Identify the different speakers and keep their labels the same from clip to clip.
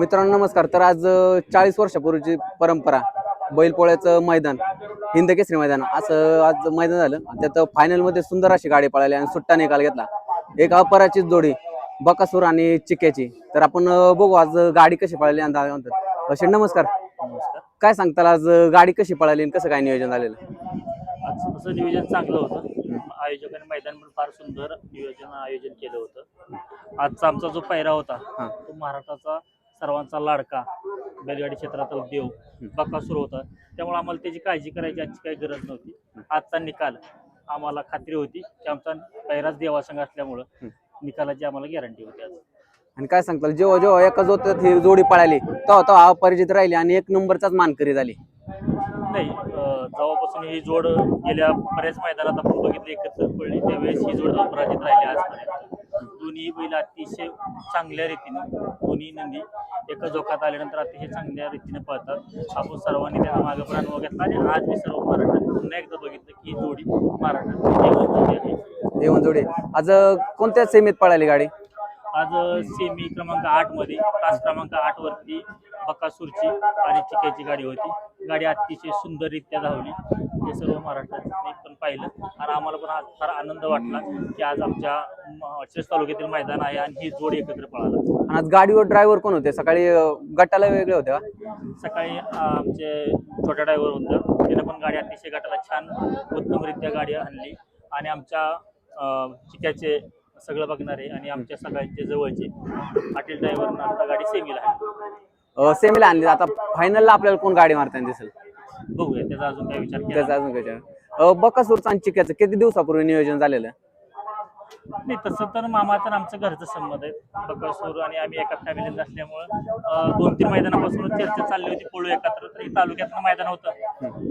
Speaker 1: मित्रांनो नमस्कार. तर आज चाळीस वर्षापूर्वीची परंपरा बैलपोळ्याचं मैदान हिंद केसरी मैदान असं आज मैदान झालं. त्यात फायनलमध्ये सुंदर अशी गाडी पळाली आणि सुट्टा निकाल घेतला. एक अपराचित जोडी बकासूर आणि चिक्याची. तर आपण बघू आज गाडी कशी पळाली आणि असे नमस्कार. काय सांगताल आज गाडी कशी पळाली आणि कसं काय नियोजन झालेलं?
Speaker 2: आजचं तसं नियोजन चांगलं होतं. आयोजकांनी मैदान पण फार सुंदर नियोजन आयोजन केलं होतं. आजचा आमचा जो पैरा होता. तो महाराष्ट्राचा सर्वांचा लाडका बैलगाडी क्षेत्रातील देव बकासूर होता. त्यामुळे आम्हाला त्याची काळजी करायची आजची काही गरज नव्हती. आजचा निकाल आम्हाला खात्री होती की आमचा पैराच देवासंग असल्यामुळं निकालाची आम्हाला गॅरंटी होती आज.
Speaker 1: आणि काय सांगताल? जेव्हा जेव्हा एका ही जोडी पळाली तेव्हा तेव्हा अपरिचित राहिली आणि एक नंबरचाच मानकरी झाली.
Speaker 2: नाही जेव्हापासून ही जोड गेल्या बऱ्याच मैदानात आपण बघितली एकत्र पडली त्यावेळेस ही जोड अपराजित राहिली आजपर्यंत. दोन्ही बैल अतिशय चांगल्या रीतीने दोन्ही नंदी एका जोखात आल्यानंतर अतिशय चांगल्या रीतीने पळतात. आपण सर्वांनी त्याचा मागे पण अनुभव घेतला आणि आज मी सर्व महाराष्ट्रात पुन्हा एकदा बघितलं की जोडी महाराष्ट्रात एक जोडी
Speaker 1: आज कोणत्या सेमीत पळाली गाडी?
Speaker 2: आज सेमी क्रमांक आठमध्ये तास क्रमांक आठ वरती बकासूरची आणि चिक्याची गाडी होती. गाडी अतिशय सुंदररित्या धावली. हे सर्व महाराष्ट्राने पण पाहिलं. आणि आम्हाला पण आज फार आनंद वाटला की आज आमच्या चिरस तालुक्यातील मैदान आहे आणि ही जोड एकत्र पळाला.
Speaker 1: आणि आज गाडीवर ड्रायव्हर कोण होते? सकाळी अं, गटाला वेगळे होते का?
Speaker 2: सकाळी अं, आमचे छोटा ड्रायव्हर होतं. त्यानं पण गाडी अतिशय गटाला छान उत्तमरित्या गाडी आणली. आणि आमच्या अं, चिक्याचे सगळं बघणारे आणि आमच्या सगळ्यांचे जवळचे पाटील ड्रायव्हरनं आता गाडी सेमीला आहे
Speaker 1: सेमीला आणली आता फायनलला आपल्याला कोण गाडी मारताना दिसेल?
Speaker 2: बघूया त्याचा अजून काही विचार केला.
Speaker 1: त्याचं अजून काय विचार. अं, बकासूरचं आणि चिक्याचं किती दिवसापूर्वी नियोजन झालेलं?
Speaker 2: नाही तसं तर मामाचं आमचं घरचं संबंध आहे. बकासूर आणि आम्ही एका फॅमिलीत असल्यामुळं दोन तीन मैदानापासूनच चर्चा चालली होती. पळू एकत्र. तर तालुक्यातलं मैदान होतं.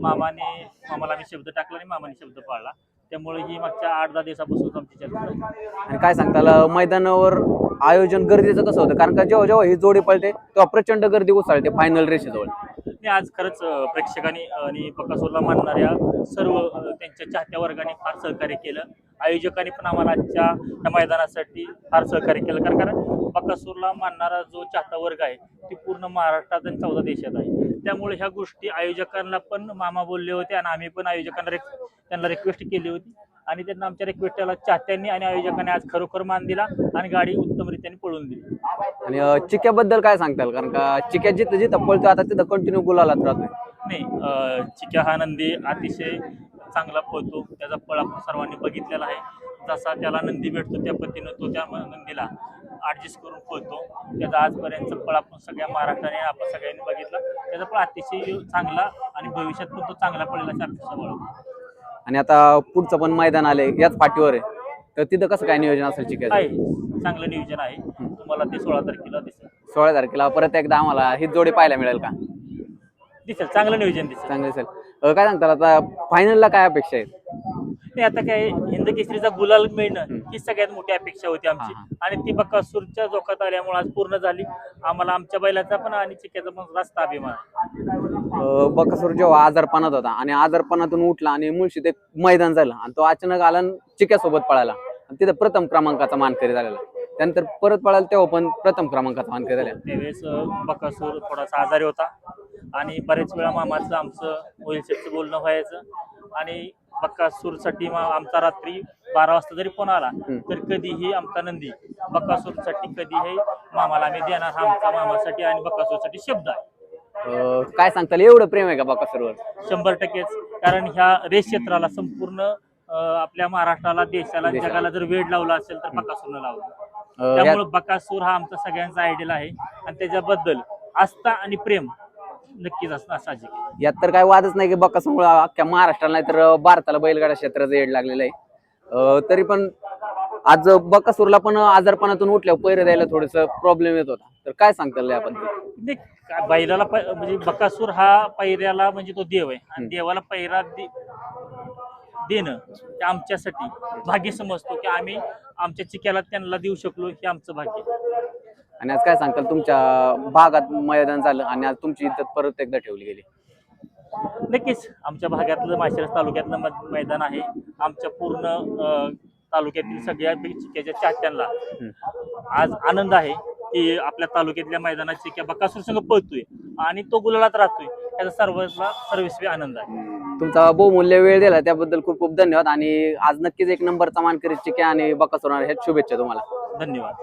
Speaker 2: मामाने मामाला आम्ही शब्द टाकला आणि मामाने शब्द पाळला. त्यामुळे ही मागच्या आठ दहा दिवसापासून आमची चर्चा झाली.
Speaker 1: आणि काय सांगताल मैदानावर आयोजन गर्दीचं कसं होतं कारण का जेव्हा जेव्हा ही जोडी पळते तेव्हा प्रचंड गर्दी उसळते फायनल रेषेजवळ
Speaker 2: आणि आज खरंच प्रेक्षकांनी आणि बकासूरला मानणाऱ्या सर्व त्यांच्या चाहत्या वर्गाने फार सहकार्य केलं. आयोजकांनी पण आम्हाला आजच्या या मैदानासाठी फार सहकार्य केलं. कारण कारण बकासूरला मानणारा जो चाहता वर्ग आहे ती पूर्ण महाराष्ट्रात आणि चौदा देशात आहे. त्यामुळे ह्या गोष्टी आयोजकांना पण मामा बोलले होते आणि आम्ही पण आयोजकांना त्यांना रिक्वेस्ट केली होती. आणि त्यांना आमच्या रिक्वेस्टला चाहत्यांनी आणि आयोजकांनी आज खरोखर मान दिला आणि गाडी उत्तमरित्याने पळून दिली.
Speaker 1: आणि चिक्याबद्दल काय सांगताल? कारण का चिक्या जिथं जिथं पळतो आता तिथं कंटिन्यू गुलालात राहतोय.
Speaker 2: नाही चिक्या हा नंदी अतिशय चांगला पळतो. त्याचा पळ आपण सर्वांनी बघितलेला आहे. जसा त्याला नंदी भेटतो त्या पद्धतीनं तो त्या नंदीला ऍडजस्ट करून पळतो. त्याचा आजपर्यंत पळ आपण सगळ्या महाराष्ट्राने आपण सगळ्यांनी बघितला. त्याचा पळ अतिशय चांगला आणि भविष्यात पण तो चांगला अशी अपेक्षा बाळगतो.
Speaker 1: आणि आता पुढचं पण मैदान आले याच पाठीवर आहे. तर तिथं कसं काय नियोजन असेल चिक्याचं
Speaker 2: आहे चांगलं नियोजन आहे. तुम्हाला ते सोळा तारखेला दिसेल.
Speaker 1: सोळा तारखेला परत एकदा आम्हाला ही जोडी पाहायला मिळेल का?
Speaker 2: दिसेल चांगलं नियोजन दिसेल.
Speaker 1: चांगलं असेल अं, काय सांगताल आता फायनलला काय अपेक्षा आहेत?
Speaker 2: नाही आता काय हिंद केसरीचा गुलाल मिळणं ही सगळ्यात मोठी अपेक्षा होती आमची. आणि ती बकासूरच्या जोखात आल्यामुळे आज पूर्ण झाली. आम्हाला आमच्या बैलाचा पण आणि चिक्याचा पण रास्ता अभिमान.
Speaker 1: बकासूर जेव्हा आजारपणात होता आणि आजारपणातून उठला आणि मुळशीत एक मैदान झालं आणि तो अचानक आला आणि चिक्यासोबत पळाला. आणि तिथं प्रथम क्रमांकाचा मानकरी झालेला. त्यानंतर परत पळाला तेव्हा पण प्रथम क्रमांकाचा मानकरी झाला
Speaker 2: त्यावेळेस बकासूर थोडासा आजारी होता. आणि बरेच वेळा मामाचं आमचं मोहिलशेटचं बोलणं व्हायचं. आणि बकासूरसाठी मा आमचा रात्री बारा वाजता जरी फोन आला तर कधीही आमचा नंदी बकासूरसाठी कधीही मामाला आम्ही देणार हा आमचा मामासाठी आणि बकासूरसाठी शब्द आहे.
Speaker 1: अं, काय सांगताल? एवढं प्रेम आहे का बकासूरवर
Speaker 2: शंभर टक्केच. कारण ह्या रेस क्षेत्राला संपूर्ण अं, आपल्या महाराष्ट्राला देशाला
Speaker 1: देशाला.
Speaker 2: जगाला जर वेळ लावला असेल तर बकासूरनं लावला.
Speaker 1: अं,
Speaker 2: त्यामुळे बकासूर हा आमचा सगळ्यांचा आयडियल आहे. आणि त्याच्याबद्दल आस्था आणि प्रेम नक्कीच असणं साहजिक आहे
Speaker 1: यात तर काय वादच नाही की बकासूरमुळे अख्ख्या महाराष्ट्राला नाही तर भारताला बैलगाडा क्षेत्राचं येड लागलेलं आहे. अं, तरी पण आज बकासूरला पण आजारपणातून उठल्यावर पैर द्यायला थोडस प्रॉब्लेम येत होता. तर काय सांगताल याबद्दल
Speaker 2: नाही, का- बैलाला पै- म्हणजे बकासूर हा पैऱ्याला म्हणजे तो देव आहे. आणि देवाला पैरा दे- देणं ते आमच्यासाठी भाग्य समजतो की आम्ही आमच्या चिक्याला त्यांना देऊ शकलो हे आमचं भाग्य आहे.
Speaker 1: आणि आज काय सांगताल तुमच्या भागात मैदान झालं आणि आज तुमची इज्जत परत एकदा ठेवली गेली.
Speaker 2: नक्कीच आमच्या भागातलं माळशिरस तालुक्यातलं मै- मैदान आहे. आमच्या पूर्ण अं, तालुक्यातील सगळ्या चिक्याच्या चाहत्यांना आज आनंद आहे की आपल्या तालुक्यातल्या मैदानाची किंवा बकासूर संघ पळतोय आणि तो गुलालात राहतोय याचा सर्वांना सर्वस्वी आनंद आहे.
Speaker 1: तुमचा बहुमूल्य वेळ दिला त्याबद्दल खूप खूप धन्यवाद आणि आज नक्कीच एक नंबरचा मानकरी चिक्या आणि बकासुर ह्याच शुभेच्छा तुम्हाला.
Speaker 2: धन्यवाद.